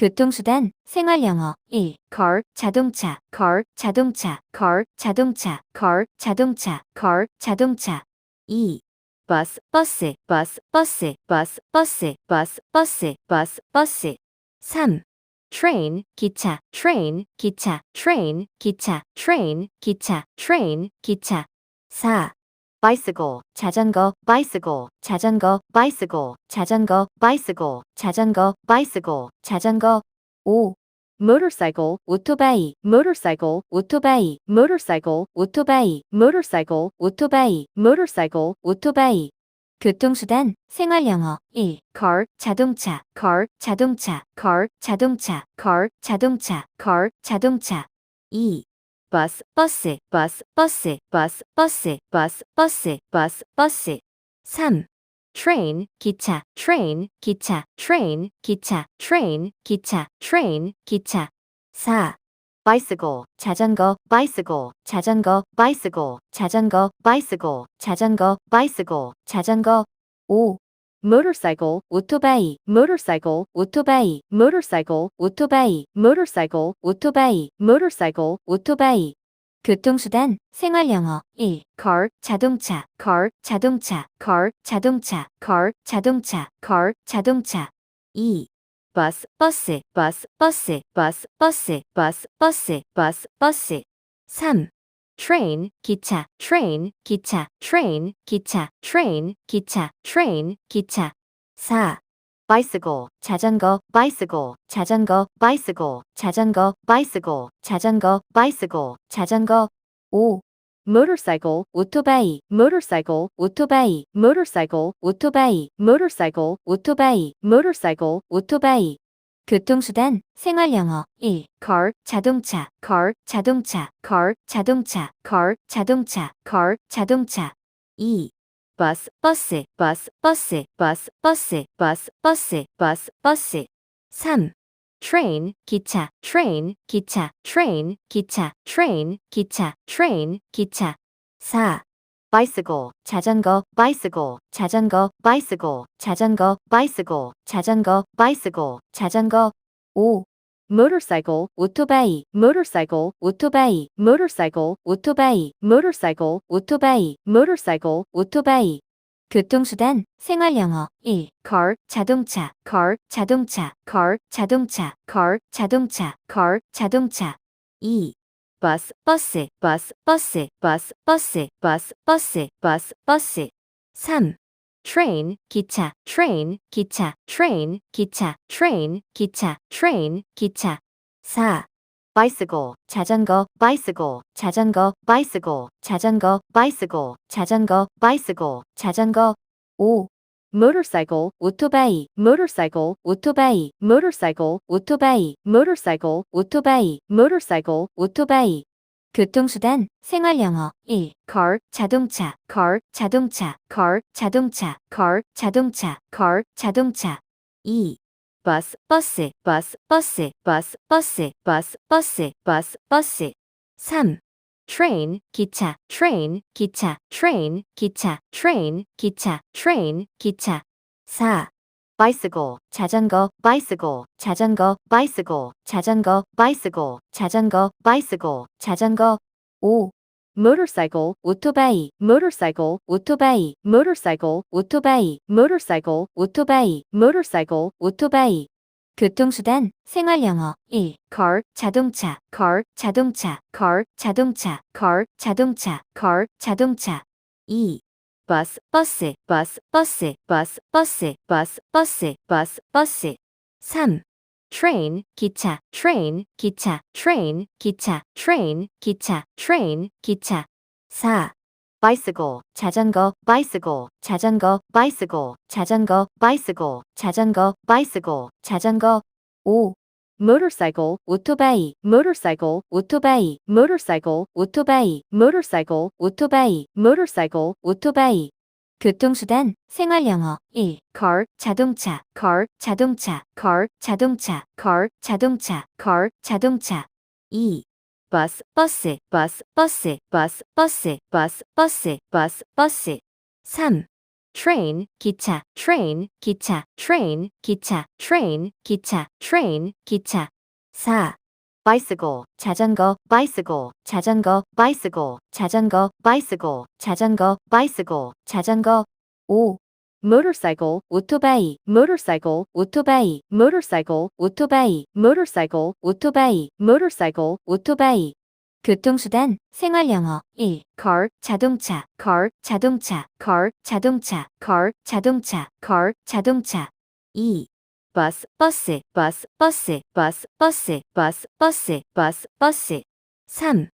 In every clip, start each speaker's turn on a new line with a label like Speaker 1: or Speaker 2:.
Speaker 1: 교통수단, 생활영어 1. car, 자동차, car, 자동차, car, 자동차, car, 자동차, car, 자동차 2. bus, 버스, bus, 버스, bus, 버스, bus, 버스, bus, 버스 3. train, 기차, train, 기차, train, 기차, train, 기차, train, 기차 4. Bicycle, 자전거, bicycle, 자전거, bicycle, 자전거, bicycle, 자전거, bicycle, 자전거 5. motorcycle, 오토바이, motorcycle, 오토바이, motorcycle, 오토바이, motorcycle, 오토바이, motorcycle, 오토바이 교통수단, 생활 영어 1. car, 자동차, car, 자동차, car, 자동차, car, 자동차, car, 자동차 2. Bus, 버스, bus, 버스, bus, 버스, bus, 버스, bus, 버스 3. train, 기차, train, 기차, train, 기차, train, 기차, train, 기차 4. bicycle, 자전거, bicycle, 자전거, bicycle, 자전거, bicycle, 자전거, bicycle, 자전거 5. Motorcycle, 오토바이, motorcycle, 오토바이, motorcycle, 오토바이, motorcycle, 오토바이, motorcycle, 오토바이 교통수단, 생활영어 1. car, 자동차, car, 자동차, car, 자동차, car, 자동차, car, 자동차 2. bus, 버스, bus, 버스, bus, 버스, bus, 버스, bus, 버스 3. Train, 기차, train, 기차, train, 기차, train, 기차, train, 기차 4. bicycle, 자전거, bicycle, 자전거, bicycle, 자전거, bicycle, 자전거, bicycle, 자전거 5. motorcycle, 오토바이, motorcycle, 오토바이, motorcycle, 오토바이, motorcycle, 오토바이, motorcycle, 오토바이 교통수단, 생활영어 1. car, 자동차, car, 자동차, car, 자동차, car, 자동차, car, 자동차 2. bus, 버스, bus, 버스, bus, 버스, bus, 버스, bus, 버스 3. train, 기차, train, 기차, train, 기차, train, 기차, train, 기차 4. Bicycle, 자전거, bicycle, 자전거, bicycle, 자전거, bicycle, 자전거, bicycle, 자전거 5. motorcycle, 오토바이, motorcycle, 오토바이, motorcycle, 오토바이, motorcycle, 오토바이, motorcycle, 오토바이 교통수단, 생활영어 1. car, 자동차, car, 자동차, car, 자동차, car, 자동차, car, 자동차 2. Bus, 버스, bus, 버스, bus, 버스, bus, 버스, bus, 버스 3. train, 기차, train, 기차, train, 기차, train, 기차, train, 기차 4. bicycle, 자전거, bicycle, 자전거, bicycle, 자전거, bicycle, 자전거, bicycle, 자전거 5. Motorcycle, 오토바이, motorcycle, 오토바이, motorcycle, 오토바이, motorcycle, 오토바이, motorcycle, 오토바이 교통수단, 생활영어 1. car, 자동차, car, 자동차, car, 자동차, car, 자동차, car, 자동차 2. bus, 버스, bus, 버스, bus, 버스, bus, 버스, bus, 버스 3. Train, 기차, train, 기차, train, 기차, train, 기차, train, 기차 4. bicycle, 자전거, bicycle, 자전거, bicycle, 자전거, bicycle, 자전거, bicycle, 자전거 5. motorcycle, 오토바이, motorcycle, 오토바이, motorcycle, 오토바이, motorcycle, 오토바이, motorcycle, 오토바이 교통수단, 생활영어 1. car, 자동차, car, 자동차, car, 자동차, car, 자동차, car, 자동차 2. bus, 버스, bus, 버스, bus, 버스, bus, 버스, bus, 버스 3. train, 기차, train, 기차, train, 기차, train, 기차, train, 기차 4. Bicycle, 자전거, bicycle, 자전거, bicycle, 자전거, bicycle, 자전거, bicycle, 자전거 5. motorcycle, 오토바이, motorcycle, 오토바이, motorcycle, 오토바이, motorcycle, 오토바이, motorcycle, 오토바이 교통수단, 생활영어 1. car, 자동차, car, 자동차, car, 자동차, car, 자동차, car, 자동차 2. Bus, 버스, bus, 버스, bus, 버스, bus, 버스, bus, 버스 3. train, 기차, train, 기차, train, 기차, train, 기차, train, 기차. 4. bicycle, 자전거, bicycle, 자전거, bicycle, 자전거, bicycle, 자전거, bicycle, 자전거. 5. Motorcycle, 오토바이, motorcycle, 오토바이, motorcycle, 오토바이, motorcycle, 오토바이, motorcycle, 오토바이. 교통수단, 생활영어 1. car, 자동차, car, 자동차, car, 자동차, car, 자동차, car, 자동차 2. bus, 버스, bus, 버스, bus, 버스, bus, 버스, bus, 버스 3.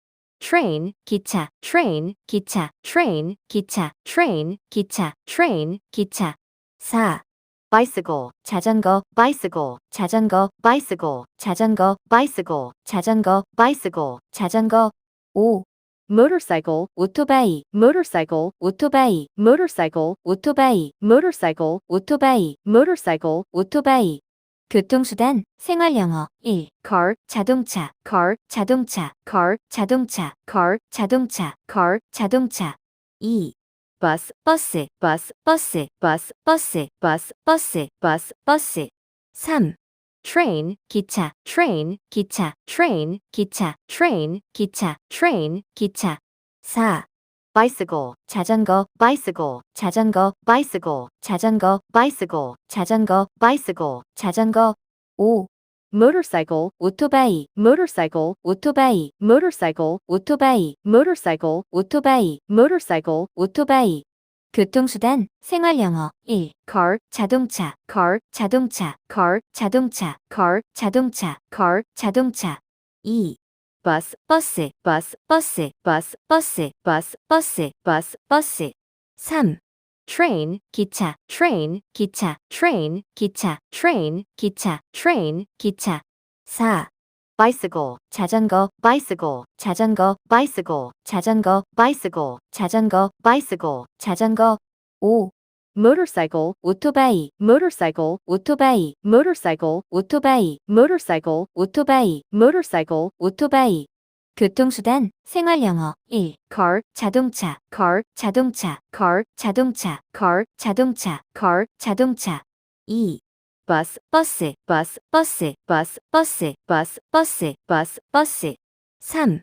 Speaker 1: Train, 기차, train, 기차, train, 기차, train, 기차, train, 기차 4. bicycle, 자전거, bicycle, 자전거, bicycle, 자전거, bicycle, 자전거, bicycle, 자전거. 5. motorcycle, 오토바이, motorcycle, 오토바이, motorcycle, 오토바이, motorcycle, 오토바이, motorcycle, 오토바이. 교통수단, 생활영어 1. car, 자동차, car, 자동차, car, 자동차, car, 자동차, car, 자동차 2. bus, 버스, bus, 버스, bus, 버스, bus, 버스, bus, 버스 3. train, 기차, train, 기차, train, 기차, train, 기차, train, 기차 4. Bicycle, 자전거, bicycle, 자전거, bicycle, 자전거, bicycle, 자전거, bicycle, 자전거 5. motorcycle, 오토바이, motorcycle, 오토바이, motorcycle, 오토바이, motorcycle, 오토바이, motorcycle, 오토바이. 교통수단, 생활영어 1. car, 자동차, car, 자동차, car, 자동차, car, 자동차, car, 자동차 2. Bus, 버스, bus, 버스, bus, 버스, bus, 버스, bus, 버스 3. train, 기차, train, 기차, train, 기차, train, 기차, train, 기차 4. bicycle, 자전거, bicycle, 자전거, bicycle, 자전거, bicycle, 자전거, bicycle, 자전거 5. Motorcycle, 오토바이, motorcycle, 오토바이, motorcycle, 오토바이, motorcycle, 오토바이, motorcycle, 오토바이. 교통수단, 생활 영어 1. car, 자동차, car, 자동차, car, 자동차, car, 자동차, car, 자동차 2. bus, 버스, bus, 버스, bus, 버스, bus, 버스, bus, 버스 3.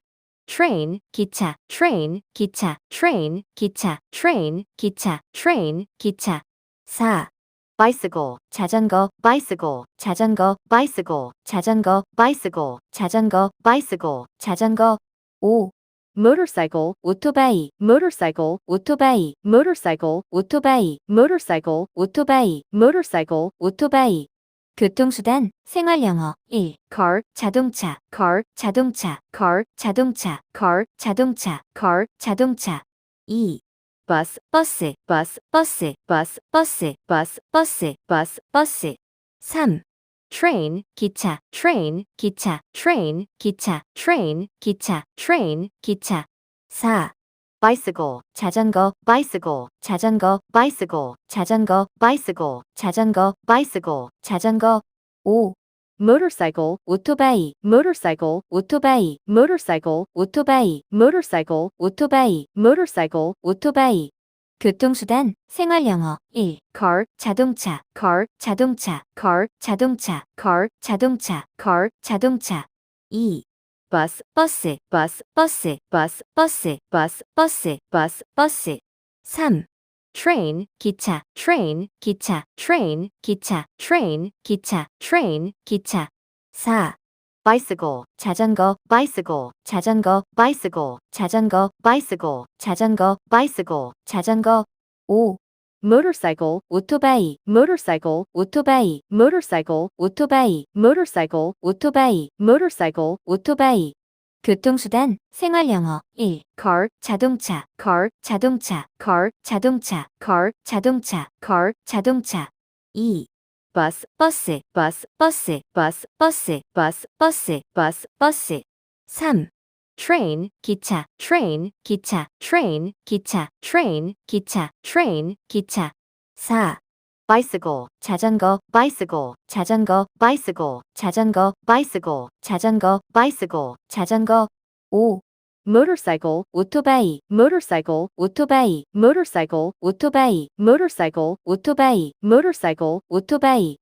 Speaker 1: Train, 기차, train, 기차, train, 기차, train, 기차, train, 기차 4. bicycle, 자전거, bicycle, 자전거, bicycle, 자전거, bicycle, 자전거, bicycle, 자전거 5. motorcycle, 오토바이, motorcycle, 오토바이, motorcycle, 오토바이, motorcycle, 오토바이, motorcycle, 오토바이. 교통수단, 생활영어 1. car, 자동차, car, 자동차, car, 자동차, car, 자동차, car, 자동차 2. bus, 버스, bus, 버스, bus, 버스, bus, 버스, bus, 버스 3. train, 기차, train, 기차, train, 기차, train, 기차, train, 기차 4. Bicycle, 자전거, bicycle, 자전거, bicycle, 자전거, bicycle, 자전거, bicycle, 자전거 5. motorcycle, 오토바이, motorcycle, 오토바이, motorcycle, 오토바이, motorcycle, 오토바이, motorcycle, 오토바이. 교통수단, 생활 영어 1. car, 자동차, car, 자동차, car, 자동차, car, 자동차, car, 자동차 2. Bus, 버스, bus, 버스, bus, 버스, bus, 버스, bus, 버스 3. train, 기차, train, 기차, train, 기차, train, 기차, train, 기차 4. bicycle, 자전거, bicycle, 자전거, bicycle, 자전거, bicycle, 자전거, bicycle, 자전거 5. Motorcycle, 오토바이, motorcycle, 오토바이, motorcycle, 오토바이, motorcycle, 오토바이, motorcycle, 오토바이. 교통수단, 생활영어 1. car, 자동차, car, 자동차, car, 자동차, car, 자동차, car, 자동차 2. bus, 버스, bus, 버스, bus, 버스, bus, 버스, bus, 버스 3. Train, 기차, train, 기차, train, 기차, train, 기차, train, 기차 4. bicycle, 자전거, bicycle, 자전거, bicycle, 자전거, bicycle, 자전거, bicycle, 자전거 5. motorcycle, 오토바이, motorcycle, 오토바이, motorcycle, 오토바이, motorcycle, 오토바이, motorcycle, 오토바이,